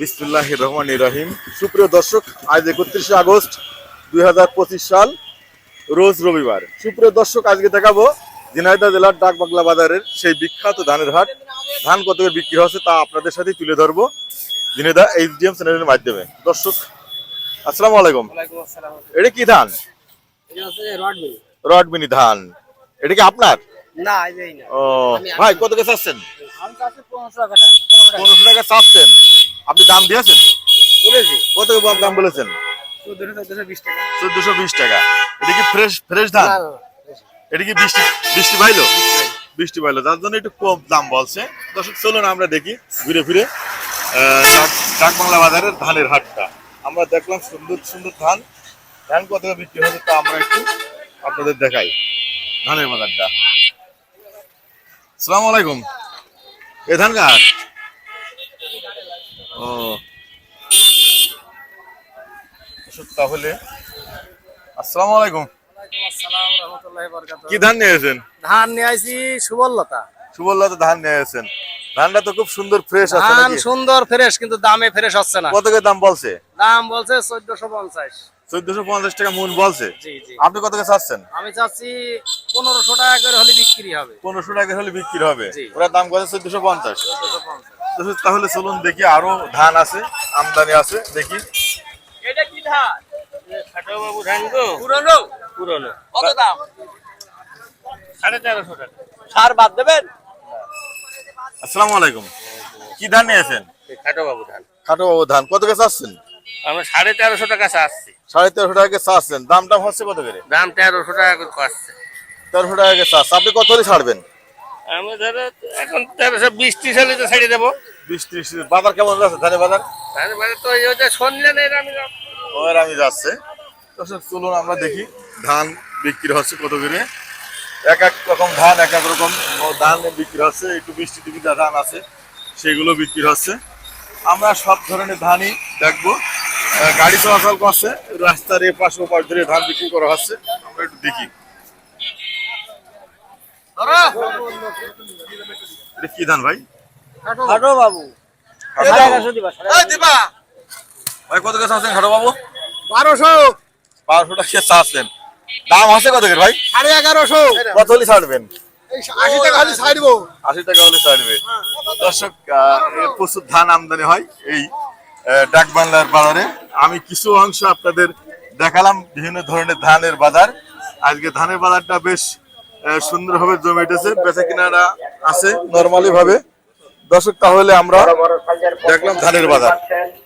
বিসমুল্লাহ রহমান রহিম। সুপ্রিয় দর্শক আজ একত্রিশে আগস্ট দু হাজার পঁচিশ সাল রোজ রবিবার। সুপ্রিয় দর্শক আজকে দেখাবো ঝিনাইদহ জেলার ডাক বাংলা বাজারের সেই বিখ্যাত ধানের হাট। ধান কত করে বিক্রি হচ্ছে তা আপনাদের সাথে তুলে ধরবো ঝিনাইদহ এইচডিএম চ্যানেলের মাধ্যমে। দর্শক আসসালামু আলাইকুম। ওয়ালাইকুম এটা কি ধান? রডমিনি ধান। এটা কি আপনার? না এই না। ও ভাই কত করে চাচ্ছেন? আমি চাচ্ছি টাকা পনেরো টাকা। চাচ্ছেন। আপনি দাম দিয়েছেন? বলেছি। কত দাম বলেছেন? চোদ্দশো চোদ্দশো বিশ টাকা। চোদ্দশো বিশ টাকা। এটা কি ফ্রেশ ফ্রেশ ধান। এটা কি বৃষ্টি বৃষ্টি পাইলো? বৃষ্টি পাইলো। তার জন্য একটু কম দাম বলছে। দর্শক চলুন আমরা দেখি ঘুরে ফিরে ডাক- বাংলা বাজারের ধানের হাটটা। আমরা দেখলাম সুন্দর সুন্দর ধান। ধান কত বিক্রি হচ্ছে তা আমরা একটু আপনাদের দেখাই। ধানের বাজারটা। সালাম আলাইকুম। এ ধান ও তাহলে। আসসালামু আলাইকুম। কি ধান নিয়েছেন ধান নিয়ে আইছি সুবললতা। সুবল্লা ধান নিয়ে এসেছেন। ধানটা তো খুব সুন্দর ফ্রেশ আছে ধান সুন্দর ফ্রেশ কিন্তু দামে ফ্রেশ হচ্ছে না। কত দাম বলছে? দাম বলছে চোদ্দশো পঞ্চাশ। চোদ্দশো পঞ্চাশ টাকা মন বলছে। আপনি কত করে চাচ্ছেন? আমি চাচ্ছি পনেরোশো টাকা করে হলে বিক্রি হবে। পনেরোশো টাকা হলে বিক্রি হবে। ওরা দাম কত? চোদ্দশো পঞ্চাশ। তাহলে চলুন দেখি আরও ধান আছে আমদানি আছে দেখি। এটা কি ধান? বাবু ধান গো। পুরনো। পুরনো। কত দাম? সাড়ে তেরোশো টাকা। সার বাদ দেবেন? আসসালামু আলাইকুম। কি ধান নিয়েছেন? খাটো বাবু ধান। খাটো বাবু ধান। কত করে চাচ্ছেন? আমরা সাড়ে তেরোশো টাকা চাচ্ছি সাড়ে তেরোশো টাকা চাচ্ছেন দাম টাম হচ্ছে কত করে? দাম তেরোশো টাকা করে তেরোশো টাকা চাচ্ছে আপনি কত হলে ছাড়বেন? ধরো এখন তেরোশো বিশ ত্রিশ হলে তো ছেড়ে দেবো। বিশ ত্রিশ বাজার কেমন ধানের বাজার? তো যে এর আমি ওর আমি যাচ্ছে। চলুন আমরা দেখি ধান বিক্রি হচ্ছে কত করে। এক এক রকম ধান এক এক রকম ধান বিক্রি হচ্ছে। একটু বৃষ্টি টিভি ধান আছে সেগুলো বিক্রি হচ্ছে। আমরা সব ধরনের ধানই দেখব। গাড়ি চলাচল করছে রাস্তার এ পাশে ও পাশ ধরে ধান বিক্রি করা হচ্ছে। আমরা একটু দেখি। কি ধান ভাই? খাটো। বাবু। ভাই কত কাছে আছেন খাটো বাবু? বারোশো। বারোশো টাকা চাচ্ছেন। দাম আছে কত করে ভাই? সাড়ে এগারোশো। কত হলে ছাড়বেন? আশি টাকা হলে ছাড়বো। আশি টাকা হলে ছাড়বে। দর্শক আহ, প্রচুর ধান আমদানি হয় এই বাজারে। আমি কিছু অংশ আপনাদের দেখালাম বিভিন্ন ধরনের ধানের বাজার। আজকে ধানের বাজারটা বেশ আহ, সুন্দরভাবে জমে উঠেছে বেচা কিনারা আছে নর্মালি ভাবে। দর্শক তাহলে আমরা দেখলাম ধানের বাজার।